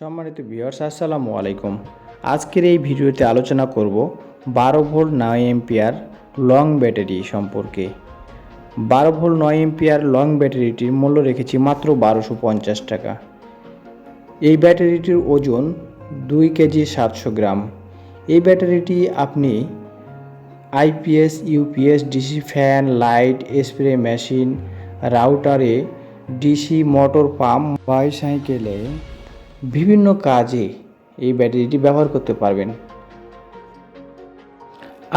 সম্মানিত ভিউয়ার্স আসসালামু আলাইকুম। আজকের এই ভিডিওতে আলোচনা করব বারো ভোল্ট নয় এম্পিয়ার লং ব্যাটারি সম্পর্কে। বারো ভোল্ট নয় এম্পিয়ার লং ব্যাটারিটির মূল্য রেখেছি মাত্র বারোশো পঞ্চাশ টাকা। এই ব্যাটারিটির ওজন দুই কেজি সাতশো গ্রাম। এই ব্যাটারিটি আপনি IPS UPS DC fan light spray machine রাউটারে DC motor pump বাইসাইকেলে বিভিন্ন কাজে এই ব্যাটারিটি ব্যবহার করতে পারবেন।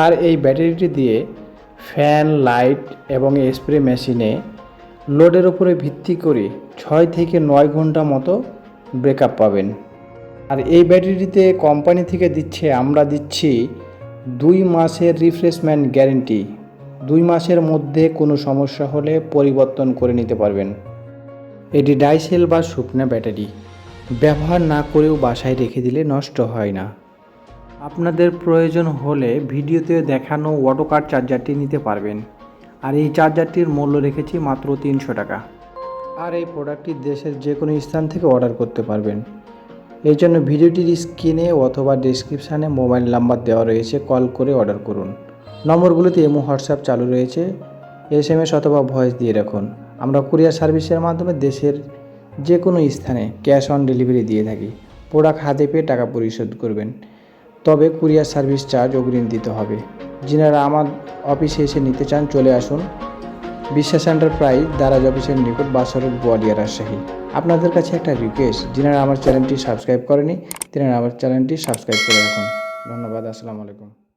আর এই ব্যাটারিটি দিয়ে ফ্যান, লাইট এবং স্প্রে মেশিনে লোডের উপরে ভিত্তি করে ছয় থেকে নয় ঘণ্টা মতো ব্রেকআপ পাবেন। আর এই ব্যাটারিটিতে কোম্পানি থেকে দিচ্ছে, আমরা দিচ্ছি দুই মাসের রিফ্রেশমেন্ট গ্যারেন্টি। দুই মাসের মধ্যে কোনো সমস্যা হলে পরিবর্তন করে নিতে পারবেন। এটি ডাইসেল বা শুকনা ব্যাটারি। ব্যবহার না করেও বাসায় রেখে দিলে নষ্ট হয় না। আপনাদের প্রয়োজন হলে ভিডিওতে দেখানো অটোকার চার্জারটি নিতে পারবেন। আর এই চার্জারটির মূল্য রেখেছি মাত্র তিনশো টাকা। আর এই প্রোডাক্টটি দেশের যে কোনো স্থান থেকে অর্ডার করতে পারবেন। এই জন্য ভিডিওটির স্ক্রিনে অথবা ডিসক্রিপশানে মোবাইল নাম্বার দেওয়া রয়েছে কল করে অর্ডার করুন। নম্বরগুলোতে এমো হোয়াটসঅ্যাপ চালু রয়েছে। এস এম এস অথবা ভয়েস দিয়ে রাখুন। আমরা কুরিয়ার সার্ভিসের মাধ্যমে দেশের যে কোনো স্থানে ক্যাশ অন ডেলিভারি দিয়ে থাকি। প্রোডাক্ট হাতে পেয়ে টাকা পরিশোধ করবেন। তবে কুরিয়ার সার্ভিস চার্জ অগ্রিম দিতে হবে। যিনারা আমার অফিসে এসে নিতে চান, চলে আসুন। বিশ্বাস এন্টারপ্রাইজ দারাজ অফিসের নিকট বাসরক বোয়ালিয়া রাজশাহী। আপনাদের কাছে একটা রিকোয়েস্ট যিনারা আমার চ্যানেলটি সাবস্ক্রাইব করেনি, তিনারা আমার চ্যানেলটি সাবস্ক্রাইব করে রাখুন। ধন্যবাদ, আসসালামু আলাইকুম।